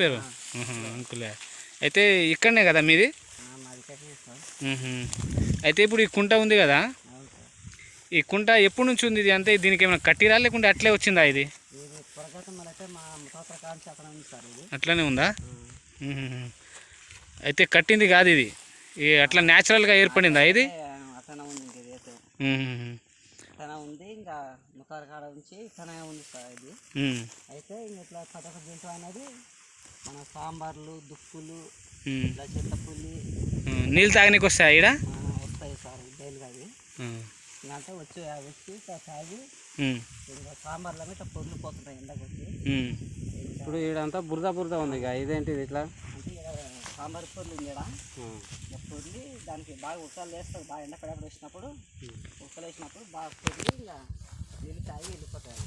పేరు? అంకులే. అయితే ఇక్కడనే కదా మీది. అయితే ఇప్పుడు ఈ కుంట ఉంది కదా? ఈ కుంట ఎప్పటి నుంచి ఉంది ఇది? అంటే దీనికి ఏమైనా కట్టిరా లేకుంటే అట్లే వచ్చిందా ఇది? అట్లనే ఉందా. అయితే కట్టింది కాదు ఇది. అట్లా న్యాచురల్గా ఏర్పడిందా ఇది? ఉంది ఇంక కాడ ఉంది సార్ ఇది. అయితే ఇంక ఇట్లా దీంట్లో అనేది మన సాంబార్లు. ఇలా చింతపుల్లి మ్మ్. నీళ్ళు తాగనీకి వస్తాయా ఈడ? ఆ, వస్తాయి సార్ డైలీగా అవి అంటే వచ్చి అవి వచ్చి ఇట్లా తాగి సాంబార్లు ఇట్లా పొర్లు పోతుంటాయి ఎండకు వచ్చి. ఇప్పుడు ఈడంతా బురద బురద ఉంది ఇక ఇదేంటిది ఇట్లా? అంటే ఇక్కడ సాంబార్ పొర్లు ఉంది ఈడ. ఇక పొర్లి దానికి బాగా ఉక్కలు వేస్తుంది బాగా ఎండ పడకుండా వేసినప్పుడు ఉక్కలు వేసినప్పుడు బాగా పొర్లి ఇంకా నీళ్ళు తాగి వెళ్ళిపోతాయి.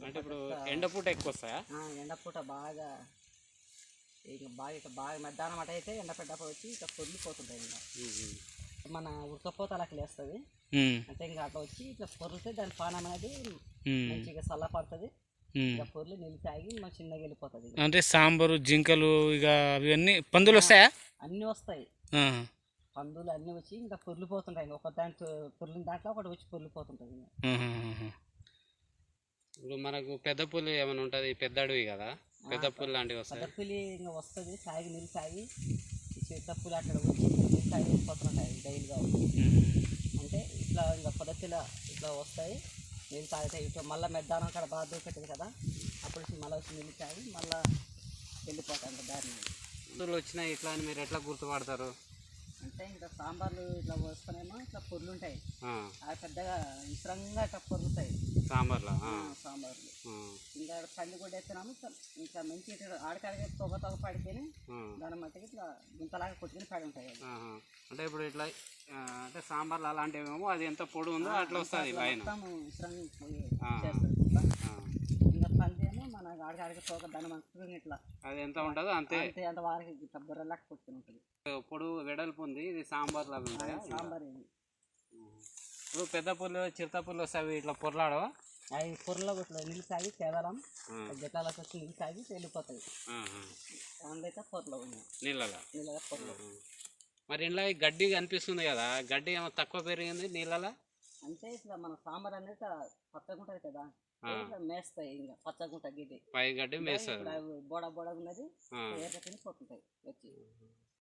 అంటే ఇప్పుడు ఎండపూట ఎక్కువ వస్తాయా ఎండపూట బాగా ఇంకా బాగా ఇక బాగా మధ్యాహ్నం అట అయితే ఎండ పెట్టప్పుడు వచ్చి ఇక పొర్లిపోతుంటాయి ఇంకా మన ఉడకపోత అలా లేస్తుంది. అంటే ఇంకా అట్లా వచ్చి ఇట్లా పొర్లితే దాని పానం అనేది. మంచిగా చల్ల పడుతుంది మ్మ్. ఇక పొర్లి నీళ్ళు తాగి మనం చిన్నగా వెళ్ళిపోతుంది. అంటే సాంబారు జింకలు ఇక అవన్నీ పందులు వస్తాయా అన్నీ వస్తాయి. పందులు అన్నీ వచ్చి ఇంకా పొర్లిపోతుంటాయి ఇంకా ఒక దాంట్లో పొర్లిన దాంట్లో ఒకటి వచ్చి పొర్లిపోతుంటుంది. ఇప్పుడు మనకు పెద్ద పుల్లి ఏమైనా ఉంటుంది పెద్ద అడవి కదా? పెద్ద పుల్లి లాంటివి వస్తాయి? పెద్దపులి ఇంకా వస్తుంది తాగి నీళ్ళు తాగి ఈ చిత్తపులి అక్కడ వచ్చి తాగి వెళ్ళిపోతుంటాయి డైలీగా. అంటే ఇట్లా ఇంకా పద్ధతిలో ఇట్లా వస్తాయి నీళ్ళు తాగుతాయి ఇట్లా మళ్ళీ మెద్దానం అక్కడ బాగా దూకట్టుంది కదా అప్పుడు మళ్ళీ వచ్చి నీళ్ళు తాగి మళ్ళీ వెళ్ళిపోతాయి అంటే దారిని పుల్లులు వచ్చినాయి ఇట్లా అని మీరు ఎట్లా గుర్తుపడతారు? అంటే ఇంకా సాంబార్లు ఇట్లా వస్తేనేమో ఇట్లా పొర్లు ఉంటాయి ఆ, అవి పెద్దగా ఇష్టంగా ఇట్లా పొరుగుతాయి సాంబార్లో? సాంబార్లు. ఇంకా పంది కూడా వేస్తున్నాము ఇంకా మంచి ఆడకాడికి తొగ తొగ పడితేనే దాని మట్టుకి ఇట్లా గుంతలాగా కొట్టుకుని పడి ఉంటాయి. అంటే ఇప్పుడు ఇట్లా అంటే సాంబార్లు అలాంటివేమో అది ఎంత పొడి ఉందో అట్లా వస్తుంది మొత్తం. చేస్తుంది ఇంకా మన ఆడకాడికి తోక దాని ఇట్లా అది ఎంత ఉంటుందో అంతే. అంతే అంత వారికి ఇట్లా బుర్రలాగా కొట్టుకుని ఉంటుంది. పొడుగు వెడల్పు ఉంది ఇది సాంబార్లు అవి ఉంటాయా సాంబార్ ఇది. ఇప్పుడు పెద్ద పుల్లు చిరుత పుల్లు వస్తే అవి ఇట్లా పొరలాడవా? అవి కూరలో ఇట్లా నీళ్ళు తాగి కేవలం ఆ, గట్టాలకు వచ్చి నీళ్ళు తాగి వెళ్ళిపోతాయి. దానిలో పొరలో ఉన్నాయి నీళ్ళలో? నీళ్ళ పొరలో మరి ఇంట్లో గడ్డి కనిపిస్తుంది కదా గడ్డి ఏమో తక్కువ పెరిగింది నీళ్ళలో? అంటే ఇట్లా మన సాంబార్ అనేది పచ్చగా ఉంటుంది కదా మేస్తాయి ఇంకా పచ్చగా ఉంటుంది గిడ్డి. పై గడ్డి అవి బోడ బోడ ఉన్నది పోతుంటాయి వచ్చి.